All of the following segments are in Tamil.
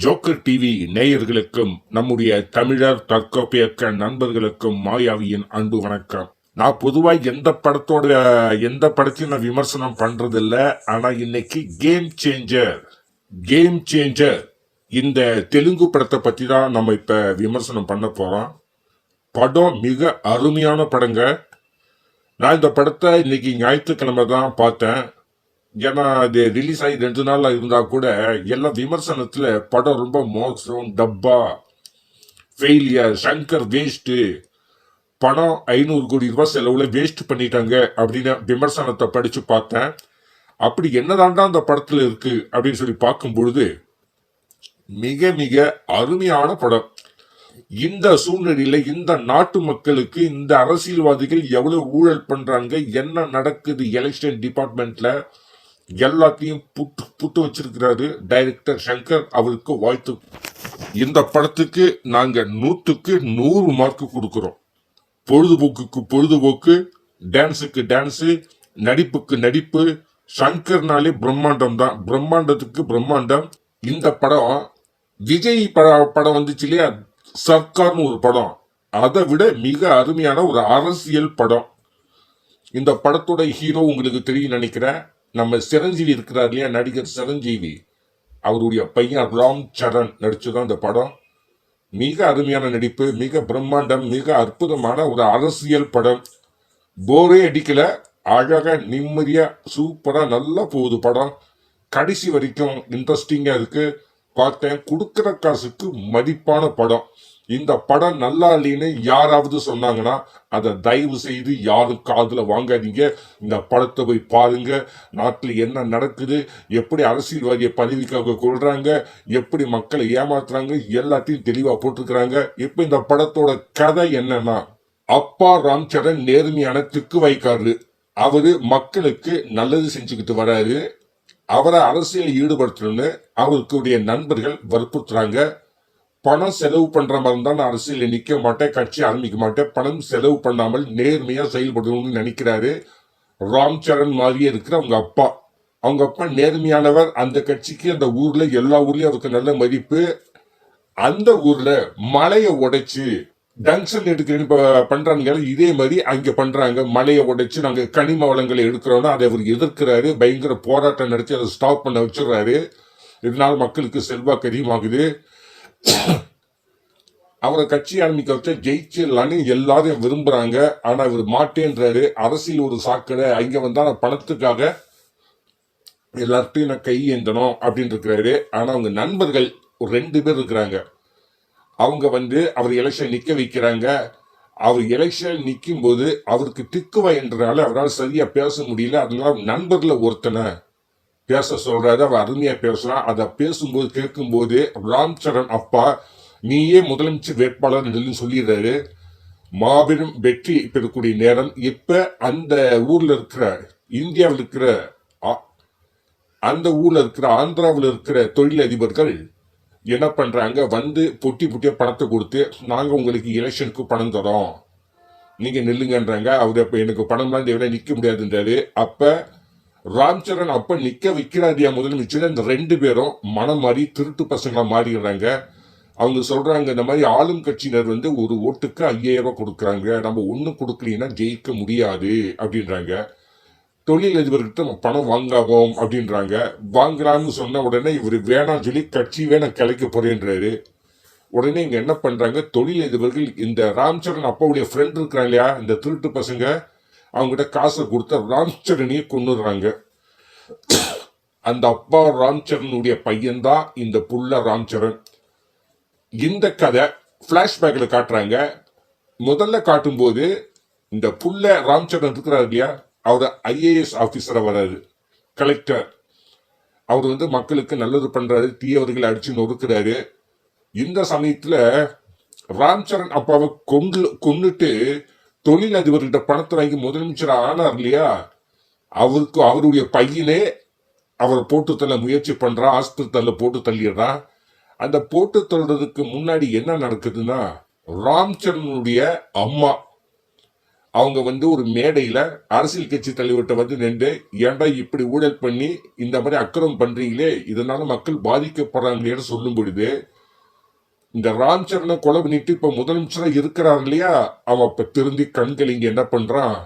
ஜோக்கர் டிவி நேயர்களுக்கும் நம்முடைய தமிழர் தற்கொப்பியக்க நண்பர்களுக்கும் மாயாவியின் அன்பு வணக்கம். நான் பொதுவாக எந்த படத்தோட எந்த படத்தையும் நான் விமர்சனம் பண்றதில்ல ஆனால் ஆனா இன்னைக்கு கேம் சேஞ்சர் கேம் சேஞ்சர் இந்த தெலுங்கு படத்தை பத்தி தான் நம்ம இப்ப விமர்சனம் பண்ண போறோம். படம் மிக அருமையான படங்க. நான் இந்த படத்தை இன்னைக்கு ஞாயிற்றுக்கிழமை தான் பார்த்தேன். ஏன்னா அது ரிலீஸ் ஆகி ரெண்டு நாள் இருந்தால் கூட எல்லாம் விமர்சனத்தில் படம் ரொம்ப மோசம் டப்பா ஃபெயிலியர் சங்கர் வேஸ்ட்டு பணம் ஐநூறு கோடி ரூபாய் செலவில் வேஸ்ட் பண்ணிட்டாங்க அப்படின்னு விமர்சனத்தை படித்து பார்த்தேன். அப்படி என்னதாண்டா அந்த படத்தில் இருக்குது அப்படின்னு சொல்லி பார்க்கும் பொழுது மிக மிக அருமையான படம். இந்த சூழ்நிலையில இந்த நாட்டு மக்களுக்கு இந்த அரசியல்வாதிகள் எவ்வளவு ஊழல் பண்றாங்க என்ன நடக்குது எலெக்ஷன் டிபார்ட்மெண்ட்ல எல்லாத்தையும் புட்டு புட்டு வச்சிருக்கிறாரு டைரக்டர் சங்கர் அவருக்கு வாழ்த்து. இந்த படத்துக்கு நாங்க நூற்றுக்கு நூறு மார்க் கொடுக்குறோம். பொழுதுபோக்குக்கு பொழுதுபோக்கு டான்ஸுக்கு டான்ஸு நடிப்புக்கு நடிப்பு சங்கர்னாலே பிரம்மாண்டம் தான். பிரம்மாண்டத்துக்கு பிரம்மாண்டம். இந்த படம் விஜய் பட படம் வந்துச்சு இல்லையா? சர்க்கார்னு ஒரு படம். அதை விட மிக அருமையான ஒரு அரசியல் படம். இந்த படத்தோட ஹீரோ உங்களுக்கு தெரியும் நினைக்கிறேன். நம்ம சிரஞ்சீவி இருக்கிறார் இல்லையா? நடிகர் சிரஞ்சீவி. அவருடைய பையன் ராம் சரண் நடிச்சதான் இந்த படம். மிக அருமையான நடிப்பு மிக பிரம்மாண்டம் மிக அற்புதமான ஒரு அரசியல் படம். போரே அடிக்கல அழகாக நிம்மதியா சூப்பரா நல்லா போகுது படம். கடைசி வரைக்கும் இன்ட்ரெஸ்டிங்கா இருக்கு. பார்த்தேன் கொடுக்குற காசுக்கு மதிப்பான படம். இந்த படம் நல்லா இல்லைன்னு யாராவது சொன்னாங்கன்னா அதை தயவு செய்து யாரும் காதில் வாங்காதீங்க. இந்த படத்தை போய் பாருங்க. நாட்டில் என்ன நடக்குது? எப்படி அரசியல்வாதியை பதவிக்காக கொள்றாங்க எப்படி மக்களை ஏமாத்துறாங்க? எல்லாத்தையும் தெளிவாக போட்டிருக்கிறாங்க. இப்போ இந்த படத்தோட கதை என்னன்னா அப்பா ராம் சரண் நேர்மையான திக்கு வைக்காரு அவரு மக்களுக்கு நல்லது செஞ்சுக்கிட்டு வராரு. அவரை அரசியல் ஈடுபடுத்தணும்னு அவருக்குடைய நண்பர்கள் வற்புறுத்துறாங்க. பணம் செலவு பண்ற மாதிரி தான் நான் அரசியல் நிக்க மாட்டேன் கட்சி ஆரம்பிக்க மாட்டேன். பணம் செலவு பண்ணாமல் நேர்மையா செயல்படணும்னு நினைக்கிறாரு ராம் சரண் மாதிரியே இருக்கிற அவங்க அப்பா. அவங்க அப்பா நேர்மையானவர். அந்த கட்சிக்கு அந்த ஊர்ல எல்லா ஊர்லயும் அவருக்கு நல்ல மதிப்பு. அந்த ஊர்ல மலையை உடைச்சு டங்ஷன் எடுக்க பண்றாங்க இதே மாதிரி அங்க பண்றாங்க. மலையை உடைச்சு நாங்க கனிம வளங்களை எடுக்கிறோம்னா அதை அவர் எதிர்க்கிறாரு. பயங்கர போராட்டம் நடத்தி அதை ஸ்டாப் பண்ண வச்சிடுறாரு. இதனால் மக்களுக்கு செல்வாக்கு அதிகமாகுது. அவரை கட்சி ஆரம்பிக்க ஜெயிச்சிடலான்னு எல்லாரும் விரும்புறாங்க. ஆனா இவர் மாட்டேன்றாரு. அரசியல் ஒரு சாக்கடை. அங்க வந்தா நான் பணத்துக்காக எல்லார்ட்டையும் நான் கை ஏந்தணும் அப்படின்னு இருக்கிறாரு. ஆனா அவங்க நண்பர்கள் ஒரு ரெண்டு பேர் இருக்கிறாங்க. அவங்க வந்து அவர் எலெக்ஷன் நிக்க வைக்கிறாங்க. அவர் எலெக்ஷன் நிற்கும் போது அவருக்கு திக்குவா என்றனால அவரால் சரியா பேச முடியல. அதனால நண்பர்ல ஒருத்தனை பேச சொல்றாரு. அவர் அருமையா பேசுறான் அதை பேசும்போது கேட்கும்போது ராம் சரண் அப்பா நீயே முதலமைச்சர் வேட்பாளர் என்று சொல்லிடுறாரு. மாபெரும் வெற்றி பெறக்கூடிய நேரம். இப்ப அந்த ஊர்ல இருக்கிற இந்தியாவில் இருக்கிற அந்த ஊர்ல இருக்கிற ஆந்திராவில் இருக்கிற தொழிலதிபர்கள் என்ன பண்றாங்க? வந்து பொட்டி பொட்டியா பணத்தை கொடுத்து நாங்க உங்களுக்கு எலெக்ஷனுக்கு பணம் தரோம் நீங்க நில்லுங்கன்றாங்க. அவர் அப்ப எனக்கு பணம்லாம் தேவை நிக்க முடியாதுன்றாரு. அப்ப ராம் சரண் அப்ப நிக்க வைக்கிறாரியா முதலமைச்சர் இந்த ரெண்டு பேரும் மனம் மாறி திருட்டு பசங்களா மாறிடுறாங்க. அவங்க சொல்றாங்க இந்த மாதிரி ஆளும் கட்சியினர் வந்து ஒரு ஓட்டுக்கு ஐயாயிரம் ரூபாய் கொடுக்குறாங்க. நம்ம ஒன்றும் கொடுக்கலன்னா ஜெயிக்க முடியாது அப்படின்றாங்க. தொழிலதிபர்கிட்ட நம்ம பணம் வாங்காவோம் அப்படின்றாங்க. வாங்குறான்னு சொன்ன உடனே இவர் வேணாம் சொல்லி கட்சி வேணாம் கிளைக்க போறேன்றாரு. உடனே இங்க என்ன பண்றாங்க? தொழிலதிபர்கள் இந்த ராம்சரண் அப்பாவுடைய ஃப்ரெண்ட் இருக்கிறாங்க இல்லையா? இந்த திருட்டு பசங்க அவங்ககிட்ட காசை கொடுத்து ராம்சரனையே கொண்டுடுறாங்க அந்த அப்பா ராம்சரனுடைய பையன்தான் இந்த புள்ள ராம்சரன். இந்த கதை ஃப்ளாஷ்பேக்கில் காட்டுறாங்க. முதல்ல காட்டும்போது இந்த புள்ள ராம்சரன் இருக்கிறார் இல்லையா? அவர் ஐஏஎஸ் ஆஃபீஸரை வராரு கலெக்டர் அவர் வந்து மக்களுக்கு நல்லது பண்ணுறாரு தீயவர்களை அடிச்சு நொறுக்கிறாரு. இந்த சமயத்தில் ராம்சரண் அப்பாவை கொண்டு கொண்டுட்டு தொழிலதிபர்கிட்ட பணத்தை வாங்கி முதலமைச்சர் ஆனார் இல்லையா? அவருக்கு அவருடைய பையனே அவரை போட்டு தள்ள முயற்சி பண்றான் ஆஸ்பத்திரியில் போட்டு தள்ளிடுறான் அந்த போட்டு தள்ளுறதுக்கு முன்னாடி என்ன நடக்குதுன்னா ராம்சரனுடைய அம்மா அவங்க வந்து ஒரு மேடையில அரசியல் கட்சி தலைவர்கிட்ட வந்து நின்று ஏன்டா இப்படி ஊழல் பண்ணி இந்த மாதிரி அக்கிரமம் பண்றீங்களே இதனால மக்கள் பாதிக்கப்படுறாங்களேன்னு சொல்லும் பொழுது இந்த ராம் சரணை கொலை பண்ணிட்டு இப்ப முதலமைச்சரா இருக்கிறார் இல்லையா? அவன் இப்ப திருந்தி கண்கள் என்ன பண்றான்?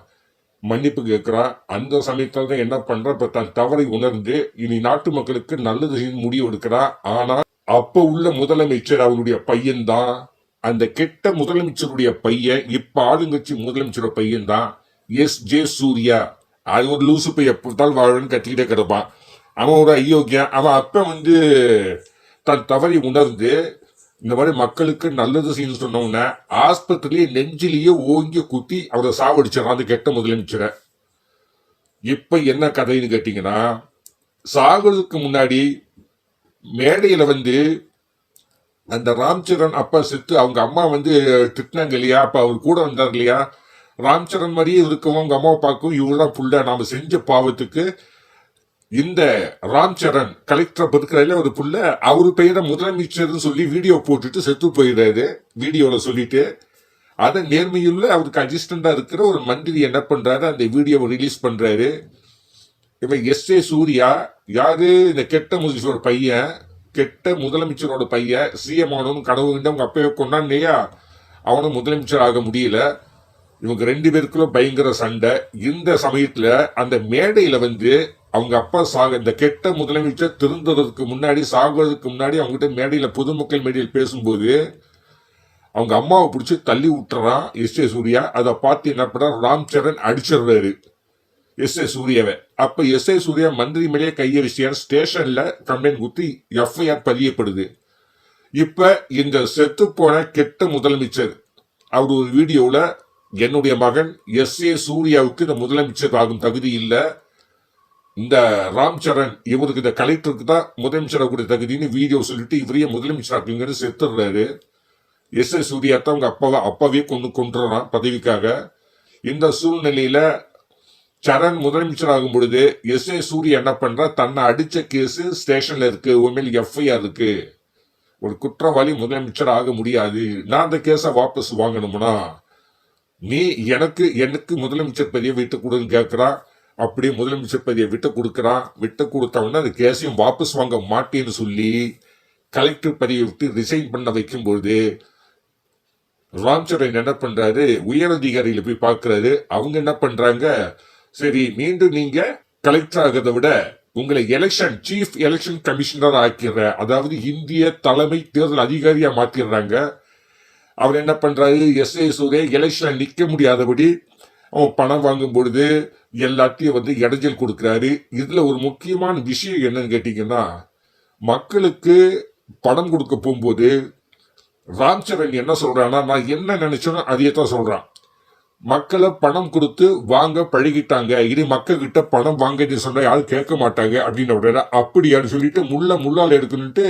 மன்னிப்பு கேட்கிறான் அந்த சமயத்துல தான் என்ன பண்ணுறான் இப்ப தன் தவறை உணர்ந்து இனி நாட்டு மக்களுக்கு நல்லது செய்ய முடிவு எடுக்கிறான். ஆனா அப்ப உள்ள முதலமைச்சர் அவருடைய பையன்தான். அந்த கெட்ட முதலமைச்சருடைய பையன் இப்ப ஆளுங்கட்சி முதலமைச்சரோட பையன்தான். எஸ். ஜே. சூர்யா. அது ஒரு லூசு பையன். எப்படித்தால் வாழன்னு கத்திக்கிட்டே கிடப்பான். அவன் ஒரு அயோக்கியன். அவன் அப்ப வந்து தன் தவறை உணர்ந்து இந்த மாதிரி மக்களுக்கு நல்லது செய்யணும்னு சொன்ன ஆஸ்பத்திரியை நெஞ்சிலேயே ஓங்கி குத்தி அவரை சாவடிச்சிடறான் அந்த கெட்ட முதலமைச்சரை. இப்ப என்ன கதைன்னு கேட்டீங்கன்னா சாகுறதுக்கு முன்னாடி மேடையில வந்து அந்த ராம்சரண் அப்பா செத்து அவங்க அம்மா வந்து திட்டினாங்க இல்லையா? அப்ப அவர் கூட வந்தார் இல்லையா? ராம்சரண் மாதிரியே இருக்கவும் அவங்க அம்மாவை பார்க்கவும் இவங்களாம் புள்ள நாம செஞ்ச பாவத்துக்கு இந்த ராம்சரண் கலெக்டரை இருக்கிறதுல ஒரு புள்ள அவரு பெயரை முதலமைச்சர்னு சொல்லி வீடியோ போட்டுட்டு செத்து போயிடுறாரு வீடியோவில் சொல்லிட்டு. அதை நேர்மையுள்ள அவருக்கு அசிஸ்டண்டா இருக்கிற ஒரு மந்திரி என்ன பண்றாரு அந்த வீடியோவை ரிலீஸ் பண்றாரு. இவன் எஸ் ஏ சூர்யா யாரு? இந்த கெட்ட முதலமைச்சரோட பையன் கெட்ட முதலமைச்சரோட பையன் சிஎம் ஆனவன் கனவு கண்டு அவங்க அப்பவே கொண்டான் இல்லையா அவனும் முதலமைச்சர் ஆக முடியல. இவங்க ரெண்டு பேருக்குள்ள பயங்கர சண்டை. இந்த சமயத்தில் அந்த மேடையில் வந்து அவங்க அப்பா சாக இந்த கெட்ட முதலமைச்சர் திருந்துறதுக்கு முன்னாடி சாகுவதற்கு முன்னாடி அவங்ககிட்ட மேடையில் பொதுமக்கள் மேடையில் பேசும்போது அவங்க அம்மாவை பிடிச்சி தள்ளி விட்டுறான் எஸ் ஏ சூர்யா. அதை பார்த்து என்ன பண்றான் ராம் சரண் அடிச்சிடுறாரு. எஸ் ஏ சூர்யாவை. அப்போ எஸ் ஏ சூர்யா மந்திரி மேலேயே கையை விஷயம் கம்ப்ளைண்ட் குத்தி எஃப்ஐஆர் பதியப்படுது. இப்போ இந்த செத்துப்போன கெட்ட முதலமைச்சர் அவர் ஒரு வீடியோவில் என்னுடைய மகன் எஸ் ஏ சூர்யாவுக்கு இந்த முதலமைச்சர் ஆகும் தகுதி இல்லை. இந்த ராம் சரண் இவருக்கு இந்த கலெக்டருக்கு தான் முதலமைச்சரக்கூடிய தகுதின்னு வீடியோ சொல்லிட்டு இவரையே முதலமைச்சர் அப்படிங்கிறது செத்துடுறாரு. எஸ் எஸ் சூர்யா தான் அவங்க அப்பாவை அப்பாவே கொண்டு கொண்டுறான் பதவிக்காக. இந்த சூழ்நிலையில சரண் முதலமைச்சர் ஆகும் பொழுது எஸ் ஏ சூர்யா என்ன பண்றா? தன்னை அடிச்ச கேஸ் ஸ்டேஷன்ல இருக்கு. உண்மையில் எஃப்ஐஆர் இருக்கு. ஒரு குற்றவாளி முதலமைச்சர் ஆக முடியாது. நான் அந்த கேஸை வாபஸ் வாங்கணும்னா நீ எனக்கு எனக்கு முதலமைச்சர் பதவியை விட்டு கொடுன்னு கேட்கிறான் அப்படியே முதலமைச்சர் பதவியை விட்டு கொடுக்குறான். விட்டு கொடுத்தவொடனே அந்த கேஸையும் வாபஸ் வாங்க மாட்டேன்னு சொல்லி கலெக்டர் பதவியை விட்டு ரிசைன் பண்ண வைக்கும்போது ராம்சரண் என்ன பண்றாரு? உயரதிகாரியில போய் பார்க்கறாரு. அவங்க என்ன பண்றாங்க? சரி மீண்டும் நீங்க கலெக்டர் ஆகிறத விட உங்களை எலெக்ஷன் சீஃப் எலெக்ஷன் கமிஷனர் ஆக்கிடுற அதாவது இந்திய தலைமை தேர்தல் அதிகாரியா மாத்திடுறாங்க. அவர் என்ன பண்றாரு? எஸ் ஏ சூரிய எலெக்ஷன்ல நிக்க முடியாதபடி அவன் பணம் வாங்கும் பொழுது எல்லாத்தையும் வந்து இடைஞ்சல் கொடுக்குறாரு. இதுல ஒரு முக்கியமான விஷயம் என்னன்னு கேட்டீங்கன்னா மக்களுக்கு பணம் கொடுக்க போகும்போது ராம் சரண் என்ன சொல்றான்னா நான் என்ன நினைச்சேனோ அதையே தான் சொல்றான். மக்களை பணம் கொடுத்து வாங்க பழகிட்டாங்க. இனி மக்கள் கிட்ட பணம் வாங்கன்னு சொன்னா யாரும் கேட்க மாட்டாங்க அப்படின்னு உடனே அப்படியான்னு சொல்லிட்டு முள்ள முள்ளால் எடுக்கணுன்ட்டு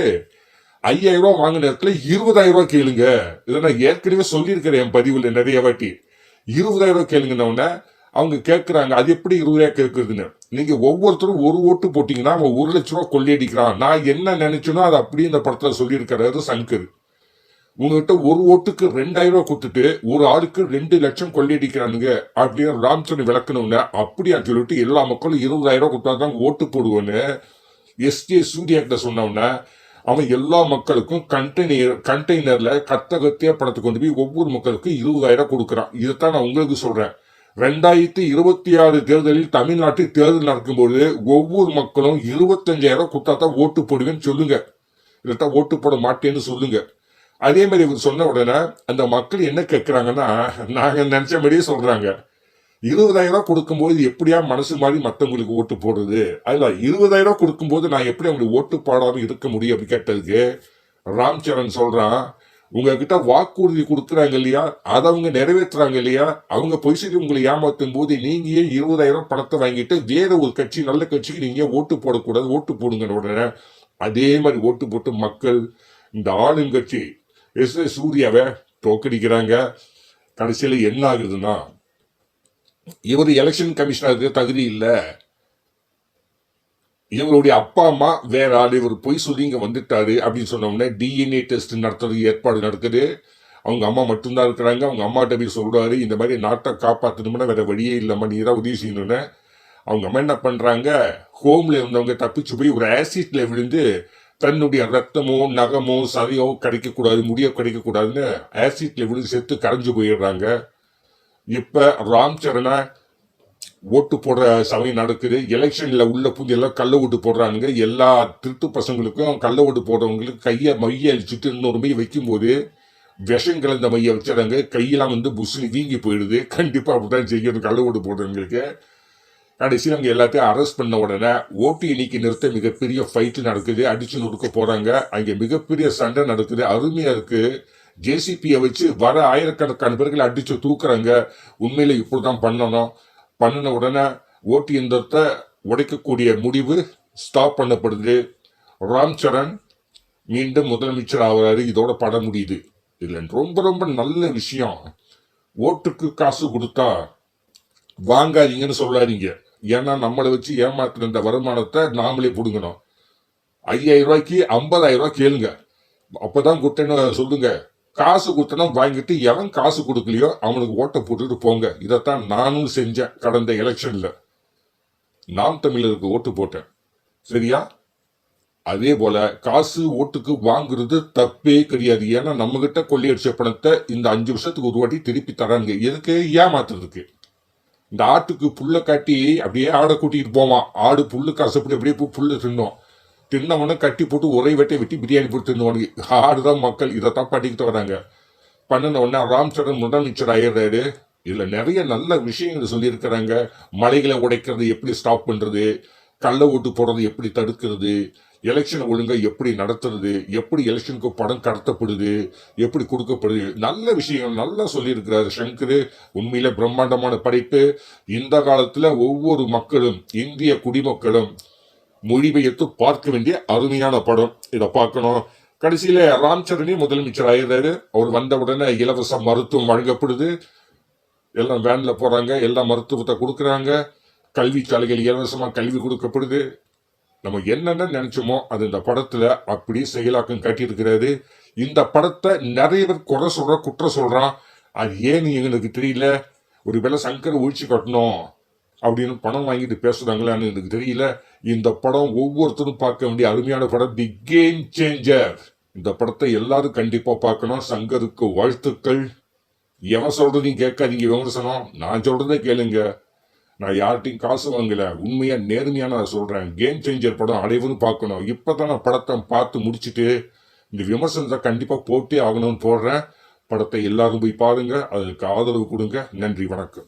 ஐயாயிரம் ரூபா வாங்கின நேரத்தில் இருபதாயிரம் ரூபா கேளுங்க. இதை நான் ஏற்கனவே சொல்லியிருக்கிறேன் என் பதிவில் நிறைய வாட்டி. இருபதாயிரம் ரூபா கேளுங்கன்ன உடனே அவங்க கேட்குறாங்க அது எப்படி இருபது ரூபாய் கேட்குறதுன்னு நீங்கள் ஒவ்வொருத்தரும் ஒரு ஓட்டு போட்டிங்கன்னா அவன் ஒரு லட்ச ரூபா கொள்ளையடிக்கிறான். நான் என்ன நினைச்சேனோ அதை அப்படியே இந்த படத்தில் சொல்லியிருக்கிறாரு சங்கர். உங்ககிட்ட ஒரு ஓட்டுக்கு ரெண்டாயிரம் ரூபா கொடுத்துட்டு ஒரு ஆளுக்கு ரெண்டு லட்சம் கொள்ளையடிக்கிறானுங்க அப்படின்னு ராம்சன் விளக்கணும்னு அப்படியா? சொல்லிட்டு எல்லா மக்களும் இருபதாயிரம் ரூபா கொடுத்தா தான் ஓட்டு போடுவோன்னு எஸ்கே சூர்யா கிட்ட சொன்னவன அவன் எல்லா மக்களுக்கும் கண்டெய்னர் கண்டெய்னரில் கத்த படத்தை கொண்டு போய் ஒவ்வொரு மக்களுக்கும் இருபதாயிரம் கொடுக்குறான். இதைத்தான் நான் உங்களுக்கு சொல்கிறேன் ரெண்டாயிரத்தி இருபத்தி ஆறு தேர்தலில் தமிழ்நாட்டில் தேர்தல் நடக்கும்போது ஒவ்வொரு மக்களும் இருபத்தஞ்சாயிரம் கொடுத்தா தான் ஓட்டு போடுவேன்னு சொல்லுங்க. இல்லாட்டா ஓட்டு போட மாட்டேன்னு சொல்லுங்க. அதே மாதிரி இவர் சொன்ன உடனே அந்த மக்கள் என்ன கேட்குறாங்கன்னா நாங்கள் நினச்ச மாதிரியே சொல்கிறாங்க இருபதாயிரம் கொடுக்கும்போது எப்படியா மனசு மாதிரி மற்றவங்களுக்கு ஓட்டு போடுறது? அதில் இருபதாயிரம் கொடுக்கும்போது நான் எப்படி அவங்களுக்கு ஓட்டு போடாமல் இருக்க முடியும் அப்படி கேட்டதுக்கு ராம் சரண் சொல்கிறான் உங்ககிட்ட வாக்குறுதி கொடுக்குறாங்க இல்லையா? அதை அவங்க நிறைவேற்றுறாங்க இல்லையா? அவங்க பொய் சொல்லி உங்களை ஏமாத்தும் போது நீங்களே இருபதாயிரம் பணத்தை வாங்கிட்டு வேற ஒரு கட்சி நல்ல கட்சிக்கு நீங்க ஓட்டு போடக்கூடாது ஓட்டு போடுங்க உடனே அதே மாதிரி ஓட்டு போட்டு மக்கள் இந்த ஆளுங்கட்சி எஸ் ஏ சூர்யாவை தோக்கடிக்கிறாங்க. கடைசியில் என்ன ஆகுதுன்னா இவர் எலெக்ஷன் கமிஷனருக்கு தகுதி இல்லை. இவருடைய அப்பா அம்மா வேற ஆள். இவர் பொய் சொல்லி இங்கே வந்துட்டாரு அப்படின்னு சொன்ன டிஎன்ஏ டெஸ்ட் நடத்துறது ஏற்பாடு நடக்குது. அவங்க அம்மா மட்டும்தான் இருக்கிறாங்க. அவங்க அம்மாட்ட போய் சொல்கிறாரு இந்த மாதிரி நாட்டை காப்பாற்றணும்னா வேற வழியே இல்லைம்மா நீ தான் உதவி செய்யணும்னு. அவங்க அம்மா என்ன பண்ணுறாங்க ஹோம்ல இருந்தவங்க தப்பிச்சு போய் ஒரு ஆசிட்ல விழுந்து தன்னுடைய ரத்தமோ நகமோ சதையோ கிடைக்கக்கூடாது முடியோ கிடைக்கக்கூடாதுன்னு ஆசிட்ல விழுந்து செத்து கரைஞ்சு போயிடுறாங்க. இப்போ ராம் சரணா ஓட்டு போடுற சபை நடக்குது. எலெக்ஷனில் உள்ள புது எல்லாம் கள்ள ஓட்டு போடுறானுங்க. எல்லா திருட்டு பசங்களுக்கும் கள்ள ஓட்டு போடுறவங்களுக்கு கையை மைய அழிச்சுட்டு இன்னொரு மைய வைக்கும்போது விஷம் கலந்த மைய வச்சிடறாங்க கையெல்லாம் வந்து புஷ்னு வீங்கி போயிடுது. கண்டிப்பாக அப்படிதான் செய்யணும். கள்ள ஓட்டு போடுறவங்களுக்கு. கடைசியில் அவங்க எல்லாத்தையும் அரெஸ்ட் பண்ண உடனே ஓட்டு எண்ணிக்கை நிறுத்த மிகப்பெரிய ஃபைட்டு நடக்குது. அடிச்சு நொறுக்க போகிறாங்க அங்கே மிகப்பெரிய சண்டை நடக்குது. அருமையாக இருக்குது ஜேசிபியை வச்சு வர ஆயிரக்கணக்கான பேர்களை அடித்து தூக்குறாங்க. உண்மையில் இப்படி தான் பண்ணணும். பண்ணின உடனே ஓட்டு இயந்திரத்தை உடைக்கக்கூடிய முடிவு ஸ்டாப் பண்ணப்படுது. ராம் சரண் மீண்டும் முதலமைச்சர் ஆகிறாரு. இதோட படம் முடியுது. இதுல ரொம்ப ரொம்ப நல்ல விஷயம். ஓட்டுக்கு காசு கொடுத்தா வாங்காதீங்கன்னு சொல்லாதீங்க. ஏன்னா நம்மளை வச்சு ஏமாத்துற இந்த வருமானத்தை நாமளே பிடுங்கணும். ஐயாயிரம் ரூபாய்க்கு ஐம்பதாயிரம் ரூபாய் கேளுங்க. அப்பதான் குட்டைன்னு சொல்லுங்க. காசு கொடுத்தனா வாங்கிட்டு எவன் காசு கொடுக்கலையோ அவனுக்கு ஓட்டை போட்டுட்டு போங்க. இதைத்தான் நானும் செஞ்சேன் கடந்த எலெக்ஷன்ல நாம் தமிழருக்கு ஓட்டு போட்டேன். சரியா? அதே போல காசு ஓட்டுக்கு வாங்குறது தப்பே கிடையாது. ஏன்னா நம்ம கிட்ட கொள்ளையடிச்ச பணத்தை இந்த அஞ்சு வருஷத்துக்கு ஒரு வாட்டி திருப்பி தராங்க எதுக்கு ஏமாத்துறதுக்கு? இந்த ஆட்டுக்கு புல்லை காட்டி அப்படியே ஆடை கூட்டிகிட்டு போவான். ஆடு புல்லு கசப்படி அப்படியே போய் புல்லு தின்னோம். தின்னவன கட்டி போட்டு உரை வெட்டை வெட்டி பிரியாணி போட்டு தின்னுவானுங்க. ஆடுதான் மக்கள் இதைத்தான் பண்ணிக்கிட்டு வராங்க. பண்ணின உடனே ராம் சரண் முதலமைச்சர் ஆயிடுறாரு. இதில் நிறைய நல்ல விஷயங்கள் சொல்லியிருக்கிறாங்க. மலைகளை உடைக்கிறது எப்படி ஸ்டாப் பண்ணுறது கள்ள ஓட்டு போடுறது எப்படி தடுக்கிறது? எலெக்ஷன் ஒழுங்காக எப்படி நடத்துறது? எப்படி எலெக்ஷனுக்கு படம் கடத்தப்படுது? எப்படி கொடுக்கப்படுது? நல்ல விஷயம் நல்லா சொல்லியிருக்கிறாரு சங்கர். உண்மையில பிரம்மாண்டமான படைப்பு. இந்த காலத்தில் ஒவ்வொரு மக்களும் இந்திய குடிமக்களும் மொழிபெயர்த்து பார்க்க வேண்டிய அருமையான படம். இதை பார்க்கணும். கடைசியில ராம் சரணி முதலமைச்சர் ஆயிடுறாரு. அவர் வந்த உடனே இலவச மருத்துவம் வழங்கப்படுது. எல்லாம் வேன்ல போறாங்க. எல்லா மருத்துவத்தை கொடுக்குறாங்க. கல்வி சாலைகள் இலவசமா கல்வி கொடுக்கப்படுது. நம்ம என்னென்ன நினைச்சோமோ அது இந்த படத்துல அப்படி செயலாக்கம் காட்டியிருக்கிறாரு இந்த படத்தை நிறைய பேர் குறை சொல்ற குற்றம் சொல்றான். அது ஏன்னு எங்களுக்கு தெரியல. ஒரு வேளை சங்கர் ஒழிச்சு கட்டணும். அப்படின்னு பணம் வாங்கிட்டு பேசுறாங்களான்னு எனக்கு தெரியல. இந்த படம் ஒவ்வொருத்தரும் பார்க்க வேண்டிய அருமையான படம் தி கேம் சேஞ்சர் இந்த படத்தை எல்லாரும் கண்டிப்பா பார்க்கணும். சங்கருக்கு வாழ்த்துக்கள். எவன் சொல்றதையும் கேட்காதீங்க விமர்சனம். நான் சொல்கிறதே கேளுங்க. நான் யார்கிட்டையும் காசு வாங்கல. உண்மையா நேர்மையாக நான் சொல்றேன். கேம் சேஞ்சர் படம் அனைவரும் பார்க்கணும். இப்பதான் நான் படத்தை பார்த்து முடிச்சுட்டு இந்த விமர்சனத்தை கண்டிப்பா போட்டே ஆகணும்னு போடுறேன். படத்தை எல்லாரும் போய் பாருங்க. அதுக்கு ஆதரவு கொடுங்க. நன்றி வணக்கம்.